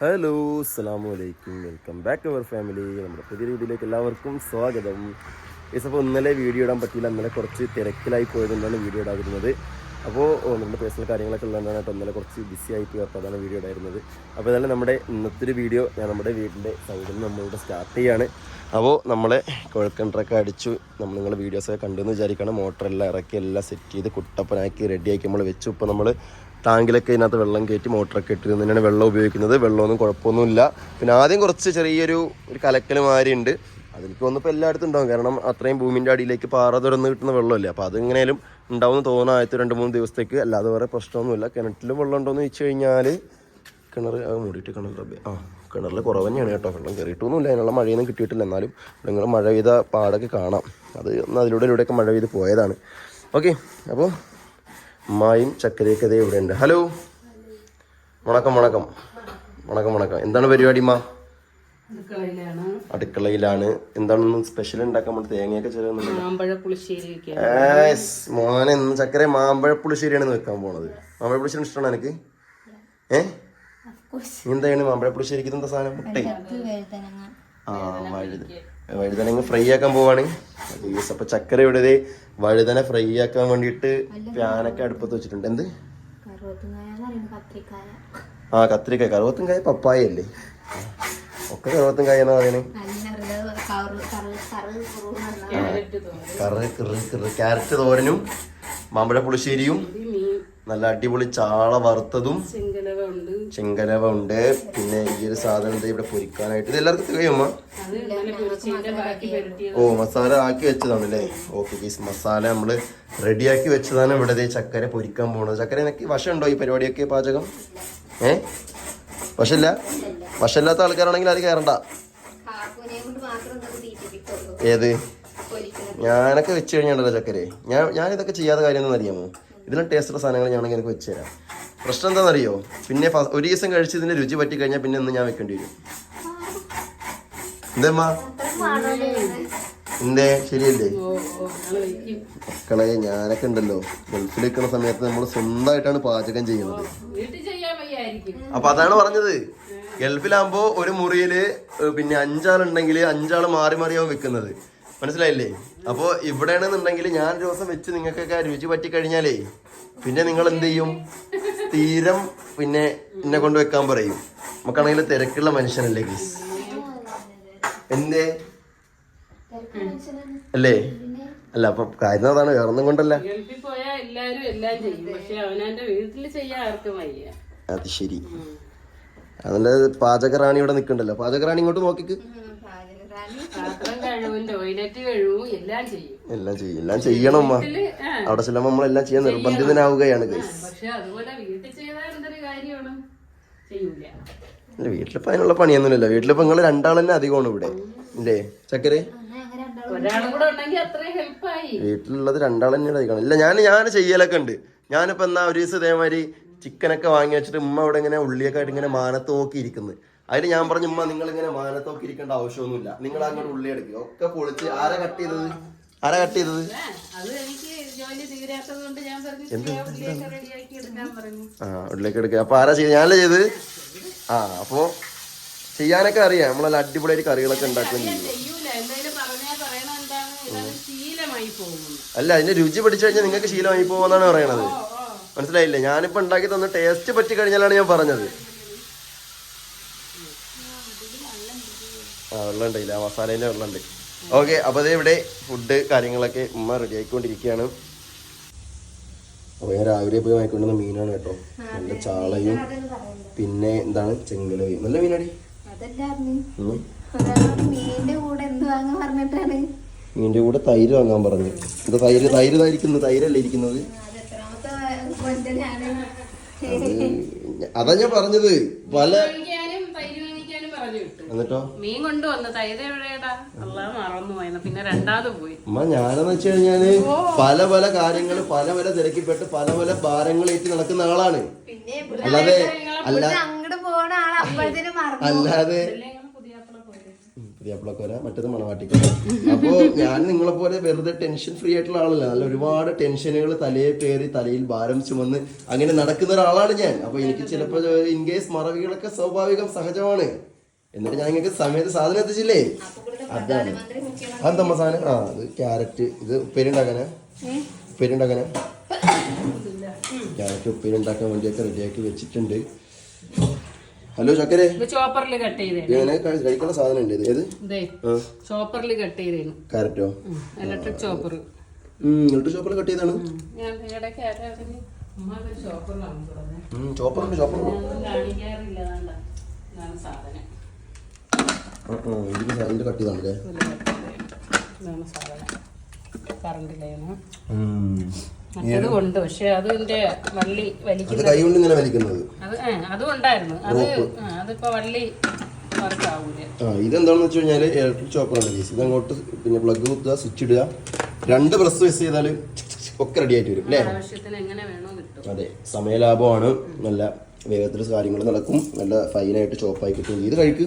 Hello അസ്സാമു അലൈക്കും. Welcome back our family. നമ്മുടെ പുതിയ വീഡിയോയിലേക്ക് എല്ലാവർക്കും സ്വാഗതം. ഇപ്പോൾ ഇന്നലെ വീഡിയോ ഇടാൻ പറ്റിയില്ല. ഇന്നലെ കുറച്ച് തിരക്കിലായി പോയതുകൊണ്ടാണ് വീഡിയോ ഇടാതിരുന്നത്. അപ്പോൾ നമ്മുടെ പേഴ്സണൽ കാര്യങ്ങളൊക്കെ ഉള്ളതുകൊണ്ടാണ് ഇന്നലെ കുറച്ച് ബിസി ആയി പോയി. അപ്പോൾ അതാണ് വീഡിയോ ഇടായിരുന്നത്. അപ്പോൾ ഇതാണ് നമ്മുടെ ഇന്നത്തെ വീഡിയോ. ഞാൻ നമ്മുടെ വീടിന്റെ സൈഡിൽ നമ്മളിവിടെ സ്റ്റാർട്ട് ചെയ്യാണ്. അപ്പോൾ നമ്മളെ കുഴക്കണ്ടറൊക്കെ അടിച്ചു. നമ്മൾ നിങ്ങളുടെ വീഡിയോസൊക്കെ കണ്ടെന്ന് വിചാരിക്കണം മോട്ടറെല്ലാം ഇറക്കി എല്ലാം സെറ്റ് ചെയ്ത് കുട്ടപ്പനാക്കി റെഡിയാക്കി നമ്മൾ വെച്ചു. ഇപ്പോൾ നമ്മൾ ടാങ്കിലൊക്കെ ഇതിനകത്ത് വെള്ളം കയറ്റി മോട്ടറൊക്കെ ഇട്ട് തന്നെയാണ് വെള്ളം ഉപയോഗിക്കുന്നത്. വെള്ളമൊന്നും കുഴപ്പമൊന്നുമില്ല. പിന്നെ ആദ്യം കുറച്ച് ചെറിയൊരു ഒരു കലക്കൽ മാതിരി ഉണ്ട്. അതിലേക്ക് വന്നപ്പോൾ എല്ലായിടത്തും ഉണ്ടാവും. കാരണം അത്രയും ഭൂമിന്റെ അടിയിലേക്ക് പാറ തുറന്ന് കിട്ടുന്ന വെള്ളമല്ലേ? അപ്പോൾ അതെങ്ങനെയാലും ഉണ്ടാവും തോന്നുന്ന ആദ്യത്തെ രണ്ട് മൂന്ന് ദിവസത്തേക്ക്. അല്ലാതെ വേറെ പ്രശ്നമൊന്നുമില്ല. കിണറ്റിൽ വെള്ളം ഉണ്ടോ എന്ന് ചോദിച്ചു കഴിഞ്ഞാൽ കിണർ മൂടിയിട്ട് കിണർ. ആ കിണറിൽ കുറവ് തന്നെയാണ് കേട്ടോ. വെള്ളം കയറിയിട്ടൊന്നുമില്ല. അതിനുള്ള മഴയൊന്നും കിട്ടിയിട്ടില്ല. എന്നാലും നിങ്ങൾ മഴ പെയ്ത പാടൊക്കെ കാണാം. അത് അതിലൂടെ ഇവിടെയൊക്കെ മഴ പെയ്ത് പോയതാണ്. ഓക്കെ അപ്പോൾ അമ്മായും ചക്കരയൊക്കെ ദേ ഇവിടെ ഉണ്ട് ഹലോ. വണക്കം വണക്കം. വണക്കം വണക്കം. എന്താണ് പരിപാടി മാ? അടുക്കളയിലാണ്. അടുക്കളയിലാണ്. എന്താണെന്ന് സ്പെഷ്യൽ ഉണ്ടാക്കാൻ വേണ്ടി തേങ്ങയൊക്കെ ഏസ്, മോനെ ഇന്ന് ചക്കര മാമ്പഴ പുളിശ്ശേരിയാണ് വെക്കാൻ പോണത്. മാമ്പഴ പുളിശ്ശേരി ഇഷ്ടമാണ് എനിക്ക് ഏ? എന്താണ് മാമ്പഴ പുളിശ്ശേരിക്ക് എന്താ സാധനം? മുട്ട ആ വഴുത വഴുതനങ്ങ ഫ്രൈ ആക്കാൻ പോവാണ്. അപ്പൊ ചക്കര ഇവിടെ ദേ വഴുതന ഫ്രൈ ആക്കാൻ വേണ്ടിയിട്ട് പ്യാനൊക്കെ അടുപ്പത്ത് വെച്ചിട്ടുണ്ട്. എന്ത്? ആ കത്രിക്കായ. കറുവത്തും കായ പപ്പായ അല്ലേ? ഒക്കെ കറുവത്തും കായ എന്നാ പറയണേ കിറ് ക്യാരറ്റ് തോരനും മാമ്പഴ പുളിശ്ശേരിയും നല്ല അടിപൊളി ചാള വറുത്തതും ചെങ്കലവ ഉണ്ട് പിന്നെ ഈ ഒരു സാധനം ഇവിടെ പൊരിക്കാനായിട്ട്. ഇത് എല്ലാവർക്കും തികയുമ്മ ഓ മസാല ആക്കി വെച്ചതാണ് അല്ലേ ഓക്കെ ഗീസ് മസാല നമ്മൾ റെഡിയാക്കി വെച്ചതാണ് ഇവിടെ ചക്കര പൊരിക്കാൻ പോകുന്നത് ചക്കര എനിക്ക് വശമുണ്ടോ ഈ പരിപാടിയൊക്കെ പാചകം? ഏ? വശമില്ല? വശമില്ലാത്ത ആൾക്കാരാണെങ്കിൽ അത് കയറണ്ട. ഏത്? ഞാനൊക്കെ വെച്ച് കഴിഞ്ഞാണ്ടല്ലോ ചക്കരെ. ഞാൻ ഞാൻ ഇതൊക്കെ ചെയ്യാത്ത കാര്യം അറിയാമോ? ഇതിലും ടേസ്റ്റുള്ള സാധനങ്ങൾ ഞാനെങ്കിൽ എനിക്ക് വെച്ച് തരാം. പ്രശ്നം എന്താണെന്നറിയോ? പിന്നെ ഒരു ദിവസം കഴിച്ച് ഇതിന്റെ രുചി പറ്റി കഴിഞ്ഞാൽ പിന്നെ ഒന്ന് ഞാൻ വെക്കേണ്ടി വരും. എന്തേമ്മാ എന്തേ? ശരിയല്ലേ? മക്കളെ ഞാനൊക്കെ ഉണ്ടല്ലോ. ഗൾഫിൽ നിൽക്കുന്ന സമയത്ത് നമ്മൾ സ്വന്തമായിട്ടാണ് പാചകം ചെയ്യുന്നത്. അപ്പൊ അതാണ് പറഞ്ഞത്. ഗൾഫിലാകുമ്പോ ഒരു മുറിയിൽ പിന്നെ അഞ്ചാളുണ്ടെങ്കിൽ അഞ്ചാൾ മാറി മാറിയാവും വെക്കുന്നത്. മനസ്സിലായില്ലേ? അപ്പോ ഇവിടെയാണെന്നുണ്ടെങ്കിൽ ഞാൻ ഒരു ദിവസം വെച്ച് നിങ്ങൾക്കൊക്കെ രുചി പറ്റി കഴിഞ്ഞാലേ പിന്നെ നിങ്ങൾ എന്ത് ചെയ്യും? സ്ഥിരം പിന്നെ എന്നെ കൊണ്ട് വെക്കാൻ പറയും. നമുക്കാണെങ്കിൽ തിരക്കുള്ള മനുഷ്യനല്ലേ ഗീസ്? എന്തേ? അല്ലേ? അല്ല അപ്പൊ കാര്യം അതാണ് വേറൊന്നും കൊണ്ടല്ല. അത് ശരി. അതിന്റെ പാചകറാണി ഇവിടെ നിൽക്കണ്ടല്ലോ പാചകറാണി ഇങ്ങോട്ട് നോക്കിക്ക്. കഴുകും ടോയ്ലറ്റ് കഴുകും എല്ലാം ചെയ്യും. എല്ലാം ചെയ്യും. എല്ലാം ചെയ്യണം അമ്മ അവിടെ ചെല്ലുമ്പോ നമ്മളെല്ലാം ചെയ്യാൻ നിർബന്ധിതനാവുകയാണ് പക്ഷെ അതുപോലെ വീട്ടിൽ ചെയ്താൽ എന്തൊരു കാര്യമാണ്? ചെയ്യൂല. അല്ല വീട്ടിലിപ്പോ അതിനുള്ള പണിയൊന്നുമില്ല വീട്ടിലിപ്പോ നിങ്ങൾ രണ്ടാൾ തന്നെ അധികമാണ് ഇവിടെ. ഇല്ലേ? ചക്കരെ? വീട്ടിലുള്ളത് രണ്ടാൾ തന്നെയാണ് അധികമാണ്. ഇല്ല ഞാൻ ഞാൻ ചെയ്യലൊക്കെ ഉണ്ട്. ഞാനിപ്പോ എന്നാ ഒരു ദിവസം ഇതേമാതിരി ചിക്കനൊക്കെ വാങ്ങി വെച്ചിട്ട് ഉമ്മ അവിടെ ഇങ്ങനെ ഉള്ളിയൊക്കെ ആയിട്ട് ഇങ്ങനെ മാനത്ത് നോക്കി ഇരിക്കുന്നത് അതിന് ഞാൻ പറഞ്ഞു ഉമ്മ നിങ്ങൾ ഇങ്ങനെ മാനത്ത് ഇരിക്കേണ്ട ആവശ്യമൊന്നുമില്ല. നിങ്ങൾ അങ്ങോട്ട് ഉള്ളി എടുക്കുക ഒക്കെ പൊളിച്ച് ആരാ കട്ട് ചെയ്തത്? ആരാ കട്ട് ചെയ്തത്? ആ, ഉള്ളിലേക്ക് എടുക്കുക അപ്പൊ ആരാ ചെയ്ത് ഞാനല്ലേ ചെയ്ത് ആ അപ്പോ ചെയ്യാനൊക്കെ അറിയാം. നമ്മളെല്ലാം അടിപൊളിയായിട്ട് കറികളൊക്കെ പോകുന്നു അല്ല അതിന്റെ രുചി പഠിച്ചു കഴിഞ്ഞാൽ നിങ്ങൾക്ക് ശീലമായി പോകുമെന്നാണ് പറയണത് മനസ്സിലായില്ലേ? ഞാനിപ്പോ ഉണ്ടാക്കി തന്ന ടേസ്റ്റ് പറ്റി കഴിഞ്ഞാലാണ് ഞാൻ പറഞ്ഞത്. ആ വെള്ളം ഉണ്ടായില്ല ആ മസാലേന്റെ വെള്ളം ഉണ്ട് ഓക്കെ അപ്പൊ അതേ ഇവിടെ ഫുഡ് കാര്യങ്ങളൊക്കെ ഉമ്മ റെഡി ആയിക്കൊണ്ടിരിക്കുകയാണ്. അപ്പൊ ഞാൻ രാവിലെ പോയി വാങ്ങിക്കൊണ്ടുവന്ന മീനാണ് കേട്ടോ. നല്ല ചാളയും പിന്നെ എന്താണ്? ചെങ്കലയും നല്ല മീനാടി. മീനിന്റെ കൂടെ തൈര് വാങ്ങാൻ പറഞ്ഞു. ഇത് തൈര് തൈര് ഇതായിരിക്കുന്നു തൈരല്ലേ ഇരിക്കുന്നത്? അതാ ഞാൻ പറഞ്ഞത്. പല വാങ്ങിക്കാനും തൈര് വാങ്ങിക്കാനും പറഞ്ഞു വിട്ടു എന്നിട്ടോ? മീൻ കൊണ്ടുവന്ന തൈര് എവിടെയാടാ? അല്ല മറന്നു പോയെന്ന്. പിന്നെ രണ്ടാമത് പോയി. അമ്മ ഞാനെന്ന് വെച്ച് കഴിഞ്ഞാൽ പല പല കാര്യങ്ങൾ പല പല തിരക്കിപ്പെട്ട് പല പല ഭാരങ്ങൾ ഏറ്റി നടക്കുന്ന ആളാണ്. പിന്നെ അല്ലാതെ അല്ല അങ്ങോട്ട് പോണ ആൾ അപ്പോഴത്തേനും മറന്നു അല്ലാതെ പുതിയാപ്പിളക്കോര മറ്റേത് മണവാട്ടിക്കോര അപ്പോ ഞാൻ നിങ്ങളെ പോലെ വെറുതെ ടെൻഷൻ ഫ്രീ ആയിട്ടുള്ള ആളല്ല. നല്ല ഒരുപാട് ടെൻഷനുകൾ തലയെ പേറി തലയിൽ ഭാരം ചുമന്ന് അങ്ങനെ നടക്കുന്ന ഒരാളാണ് ഞാൻ. അപ്പൊ എനിക്ക് ചിലപ്പോൾ ഇൻകേസ് മറവികളൊക്കെ സ്വാഭാവികം സഹജമാണ്. എന്നിട്ട് ഞാൻ നിങ്ങൾക്ക് സമയത്ത് സാധനം എത്തിച്ചില്ലേ? അതാണ്. അതെന്തമ്മ സാധനം? ആ അത് ക്യാരറ്റ്. ഇത് ഉപ്പേരി ഉണ്ടാക്കാനാ? ക്യാരറ്റ് ഉപ്പേരിണ്ടാക്കാൻ വേണ്ടിയൊക്കെ റെഡിയാക്കി വെച്ചിട്ടുണ്ട്. ഹലോ ചക്കരെ. ഇത് ചോപ്പറിൽ കട്ട് ചെയ്തേ കഴിക്കുന്ന സാധനം ഉണ്ട് ഏത്? ചോപ്പറിൽ കട്ട് ചെയ്തേനു. ക്യാരറ്റോ? Electric chopper. Electric chopper cut ചെയ്താണ് ചോപ്പറുണ്ട് ചോപ്പറുണ്ട്. സാധനം. കട്ട് ചെയ്താണല്ലേ മറ്റേത് കൊണ്ട് പക്ഷെ അതിന്റെ വള്ളി വലിക്കുന്നത് വലിക്കുന്ന കൈ കൊണ്ട് ഇങ്ങനെ വലിക്കുന്നത്. അത് ഏ, അതും ഉണ്ടായിരുന്നു അത് അതിപ്പോ വള്ളി ആ ഇതെന്താണെന്ന് വെച്ച് കഴിഞ്ഞാൽ ഇലക്ട്രിക് ചോപ്പറാണ് കേസ് ഇത് അങ്ങോട്ട് പിന്നെ പ്ലഗ് കുത്തുക സ്വിച്ച് ഇടുക. രണ്ട് പ്രസ് വെച്ച് ചെയ്താൽ ഒക്കെ റെഡി ആയിട്ട് വരും അല്ലേ? അതെ സമയലാഭമാണ്. നല്ല വേഗത്തിൽ കാര്യങ്ങൾ നടക്കും. നല്ല ഫൈനായിട്ട് ചോപ്പായി കിട്ടും. ഇത് കഴിക്ക്.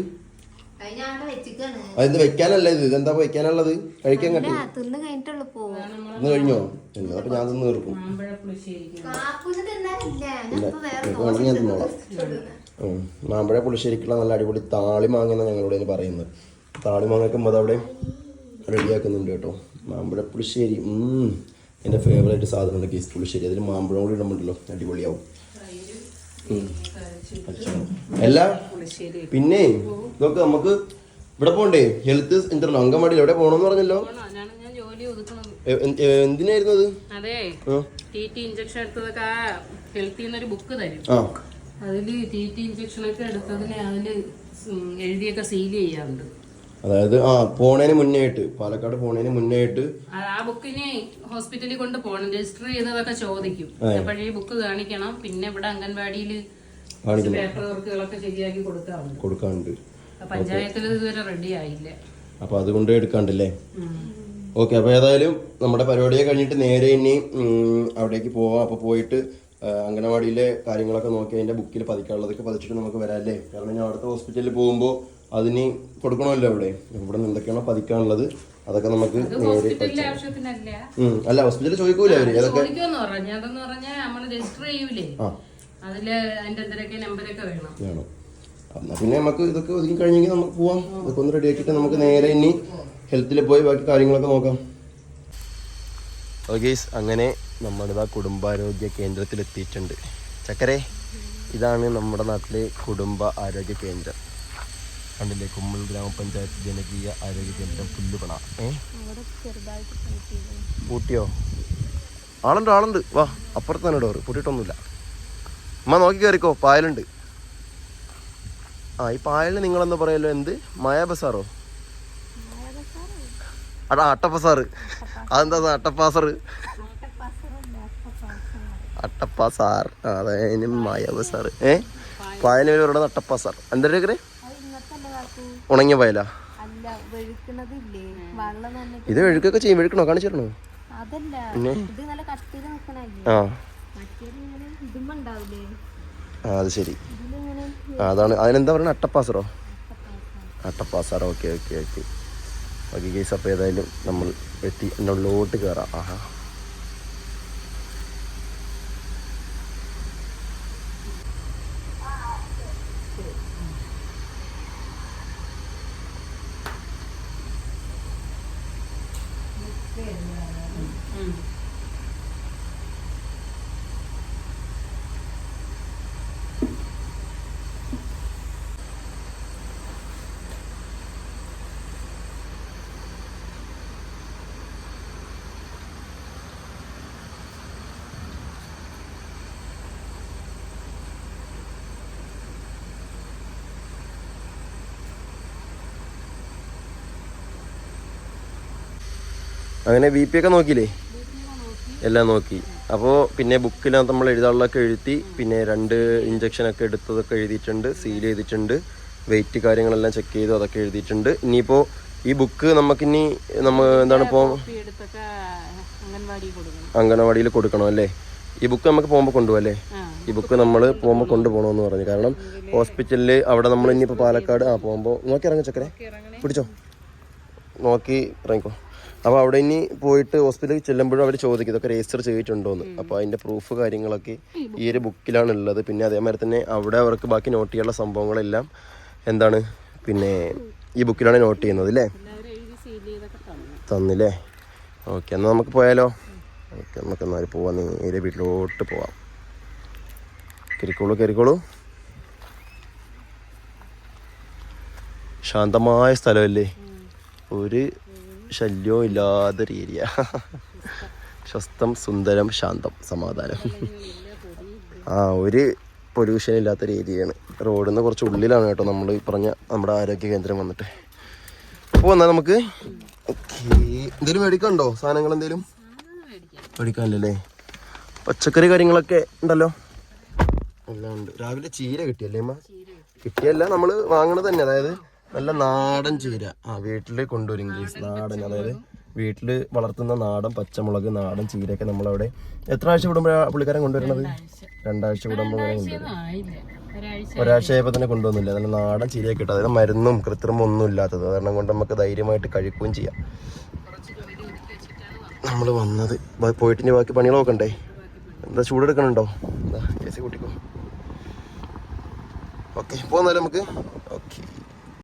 അതെന്ത് വെക്കാനല്ല ഇത്? ഇതെന്താ വെക്കാനുള്ളത്? കഴിക്കാൻ കട്ടി. ആ തിന്ന് കഴിഞ്ഞിട്ടുള്ളു പോവും കഴിഞ്ഞോ? എന്നാ അപ്പൊ ഞാൻ തിന്ന് തീർക്കും. ഞാൻ തിന്നോളാം. മാമ്പഴ പുളിശ്ശേരിക്കുള്ള നല്ല അടിപൊളി താളി മാങ്ങ എന്നാണ് ഞങ്ങളോട് പറയുന്നത്. താളി മാങ്ങയൊക്കെ അതവിടെ അവിടെ റെഡിയാക്കുന്നുണ്ട് കേട്ടോ. മാമ്പഴ പുളിശ്ശേരി. എന്റെ എന്റെ ഫേവറേറ്റ് സാധനമാണ് കേസ് പുളിശ്ശേരി. അതിൽ മാമ്പഴം കൂടി ഇടുമ്പോണ്ടല്ലോ അടിപൊളിയാവും. അല്ല പുളിശ്ശേരി പിന്നെ ഇതൊക്കെ നമുക്ക് ഇവിടെ പോണ്ടേ? ഹെൽത്ത് സെന്ററിലോ? അങ്കമാടിയിൽ എവിടെ പോകണമെന്ന് പറഞ്ഞല്ലോ? എന്തിനായിരുന്നു അത്? അതെ. ടി ടി ഇഞ്ചക്ഷൻ എടുത്തതൊക്കെ ആ ഹെൽത്തിൽ നിന്നൊരു ബുക്ക് തരും. അതിൽ ടി ടി ഇഞ്ചക്ഷൻ ഒക്കെ എടുത്തതിന് അതിൽ എഴുതിയൊക്കെ സീൽ ചെയ്യാറുണ്ട്. അതായത് ആ പോണേന് മുന്നേ പാലക്കാട് പോണേന് മുന്നേ ആ- ബുക്കിനെ ഹോസ്പിറ്റലിൽ കൊണ്ട് പോകണം രജിസ്റ്റർ ചെയ്തതൊക്കെ ചോദിക്കും. പഴയ ബുക്ക് കാണിക്കണം. പിന്നെ ഇവിടെ അംഗൻവാടിയിൽ പേപ്പർ വർക്കുകളൊക്കെ ശരിയാക്കി കൊടുക്കാറുണ്ട്. കൊടുക്കാനുണ്ട് ആ പഞ്ചായത്തിൽ ഇതുവരെ റെഡി ആയില്ല. അപ്പൊ അതുകൊണ്ട് എടുക്കാണ്ടല്ലേ. ഓക്കെ അപ്പോൾ ഏതായാലും നമ്മുടെ പരിപാടിയെ കഴിഞ്ഞിട്ട് നേരെ ഇനി അവിടേക്ക് പോവാം. അപ്പോൾ പോയിട്ട് അംഗനവാടിയിലെ കാര്യങ്ങളൊക്കെ നോക്കി അതിന്റെ ബുക്കിൽ പതിക്കാനുള്ളതൊക്കെ പതിച്ചിട്ട് നമുക്ക് വരാമല്ലേ കാരണം ഞാൻ അവിടുത്തെ ഹോസ്പിറ്റലിൽ പോകുമ്പോൾ അതിന് കൊടുക്കണമല്ലോ അവിടെ. ഇവിടെ നിന്ന് എന്തൊക്കെയാണോ പതിക്കാനുള്ളത് അതൊക്കെ നമുക്ക് നേരെ അല്ല ഹോസ്പിറ്റലിൽ ചോദിക്കൂലേ അവർ. ഏതൊക്കെ അതിൽ അതിന്റെ എന്തൊക്കെ നമ്പരൊക്കെ വേണം. വേണം. എന്നാൽ പിന്നെ നമുക്ക് ഇതൊക്കെ ഒതുങ്ങി കഴിഞ്ഞെങ്കിൽ നമുക്ക് പോവാം. ഇതൊക്കെ ഒന്ന് റെഡി ആക്കിയിട്ട് നമുക്ക് നേരെ ഇനി ഹെൽത്തിൽ പോയി ബാക്കി കാര്യങ്ങളൊക്കെ നോക്കാം. ഓക്കേസ് അങ്ങനെ നമ്മളിതാ കുടുംബാരോഗ്യ കേന്ദ്രത്തിൽ എത്തിയിട്ടുണ്ട്. ചക്കരെ ഇതാണ് നമ്മുടെ നാട്ടിലെ കുടുംബ ആരോഗ്യ കേന്ദ്രം. കണ്ടില്ലേ കുമ്മൽ ഗ്രാമപഞ്ചായത്ത് ജനകീയ ആരോഗ്യ കേന്ദ്രം പുല്ലുപണ. ഏ? പൂട്ടിയോ? ആളുണ്ട് ആളുണ്ട്. വാ അപ്പുറത്ത് തന്നെ ഡോറ് പൂട്ടിയിട്ടൊന്നുമില്ല. അമ്മ നോക്കി കയറിക്കോ പായലുണ്ട്. ആ ഈ പായലിന് നിങ്ങളെന്ന് പറയല്ലോ എന്ത്? മായ ബസാറോ അടാ അട്ടപ്പസാറ്. അതെന്താ അട്ടപ്പാസറ്? അട്ടപ്പാസാർ. അതെ മായ ബസാറ് ഏ? പായലിന് പേര് പറയുന്നത് അട്ടപ്പാസാർ. എന്താ കേക്കറേ ഉണങ്ങിയ പായലാ? ഇത് വെഴുക്കൊക്കെ ചെയ്യും. വെഴുക്കണോ കാണിച്ചിരണോ പിന്നെ? ആ. ആ അത് ശരി. അതാണ്. അതിനെന്താ പറയുന്നത്? അട്ടപ്പാസറോ? അട്ടപ്പാസറോ. Okay okay okay. Okay case അപ്പോൾ ഏതായാലും നമ്മൾ എത്തി ഉള്ളിലോട്ട് കയറാം ആഹാ. അങ്ങനെ ബി പി ഒക്കെ നോക്കിയില്ലേ? എല്ലാം നോക്കി. അപ്പോൾ പിന്നെ ബുക്കിനകത്ത് നമ്മൾ എഴുതാനുള്ളതൊക്കെ എഴുതി പിന്നെ രണ്ട് ഇഞ്ചക്ഷനൊക്കെ എടുത്തതൊക്കെ എഴുതിയിട്ടുണ്ട് സീൽ ചെയ്തിട്ടുണ്ട്. വെയിറ്റ് കാര്യങ്ങളെല്ലാം ചെക്ക് ചെയ്തു അതൊക്കെ എഴുതിയിട്ടുണ്ട്. ഇനിയിപ്പോൾ ഈ ബുക്ക് നമുക്കിനി നമ്മൾ എന്താണ് ഇപ്പോൾ അംഗനവാടിയിൽ കൊടുക്കണം അല്ലേ? ഈ ബുക്ക് നമുക്ക് പോകുമ്പോൾ കൊണ്ടുപോകല്ലേ ഈ ബുക്ക് നമ്മൾ പോകുമ്പോൾ കൊണ്ടുപോകണമെന്ന് പറഞ്ഞു. കാരണം ഹോസ്പിറ്റലിൽ അവിടെ നമ്മൾ ഇനിയിപ്പോൾ പാലക്കാട് ആ പോകുമ്പോൾ നോക്കി ഇറങ്ങി ചക്കരെ. പിടിച്ചോ? നോക്കി ഇറങ്ങിക്കോ. അപ്പോൾ അവിടെ ഇനി പോയിട്ട് ഹോസ്പിറ്റലിൽ ചെല്ലുമ്പോഴും അവർ ചോദിക്കും ഇതൊക്കെ രജിസ്റ്റർ ചെയ്തിട്ടുണ്ടോന്ന്? അപ്പോൾ അതിന്റെ പ്രൂഫ് കാര്യങ്ങളൊക്കെ ഈ ഒരു ബുക്കിലാണ് ഉള്ളത് പിന്നെ അതേമാതിരി തന്നെ അവിടെ അവർക്ക് ബാക്കി നോട്ട് ചെയ്യാനുള്ള സംഭവങ്ങളെല്ലാം എന്താണ്? പിന്നെ ഈ ബുക്കിലാണ് നോട്ട് ചെയ്യുന്നത് അല്ലേ തന്നില്ലേ? ഓക്കെ എന്നാൽ നമുക്ക് പോയാലോ? ഓക്കെ നമുക്ക് എന്നാൽ പോവാം. നേരെ വീട്ടിലോട്ട് പോവാം. കയറിക്കോളൂ കയറിക്കോളൂ ശാന്തമായ സ്ഥലമല്ലേ? ഒരു ശല്യവും ഇല്ലാത്തൊരു ഏരിയ സ്വസ്ഥം സുന്ദരം ശാന്തം സമാധാനം. ആ ഒരു പൊല്യൂഷൻ ഇല്ലാത്ത രീതിയാണ്. റോഡിൽ നിന്ന് കുറച്ച് ഉള്ളിലാണ് കേട്ടോ നമ്മൾ പറഞ്ഞ നമ്മുടെ ആരോഗ്യ കേന്ദ്രം വന്നിട്ട്. അപ്പോൾ എന്നാൽ നമുക്ക്? ഓക്കെ. എന്തെങ്കിലും മേടിക്കണ്ടോ സാധനങ്ങൾ എന്തെങ്കിലും മേടിക്കാനില്ലല്ലേ? പച്ചക്കറി കാര്യങ്ങളൊക്കെ ഉണ്ടല്ലോ? എല്ലാം ഉണ്ട്. രാവിലെ ചീര കിട്ടിയല്ലേ അമ്മ? കിട്ടിയല്ല നമ്മൾ വാങ്ങണത് തന്നെ അതായത് നല്ല നാടൻ ചീര. ആ വീട്ടിൽ കൊണ്ടുവരും ഗ്രീസ് നാടൻ അതായത് വീട്ടിൽ വളർത്തുന്ന നാടൻ പച്ചമുളക് നാടൻ ചീരയൊക്കെ നമ്മളവിടെ. എത്ര ആഴ്ച കൂടുമ്പോഴാണ് പുള്ളിക്കാരൻ കൊണ്ടുവരുന്നത്? രണ്ടാഴ്ച. വിടുമ്പോൾ കൊണ്ടുവരും. ആയില്ല. ഒരാഴ്ച ഒരാഴ്ച തന്നെ കൊണ്ടുവന്നില്ല. നല്ല നാടൻ ചീരയൊക്കെ കിട്ടും. അതായത് മരുന്നും കൃത്രിമം ഒന്നും ഇല്ലാത്തത്. കാരണം കൊണ്ട് നമുക്ക് ധൈര്യമായിട്ട് കഴിക്കുകയും ചെയ്യാം. നമ്മൾ വന്നത്. പോയിട്ടിന് ബാക്കി പണികൾ നോക്കണ്ടേ? എന്താ ചൂടെടുക്കണുണ്ടോ? എന്താ എ സി കൂട്ടിക്കോ. ഓക്കെ പോന്നാലും നമുക്ക്? ഓക്കെ.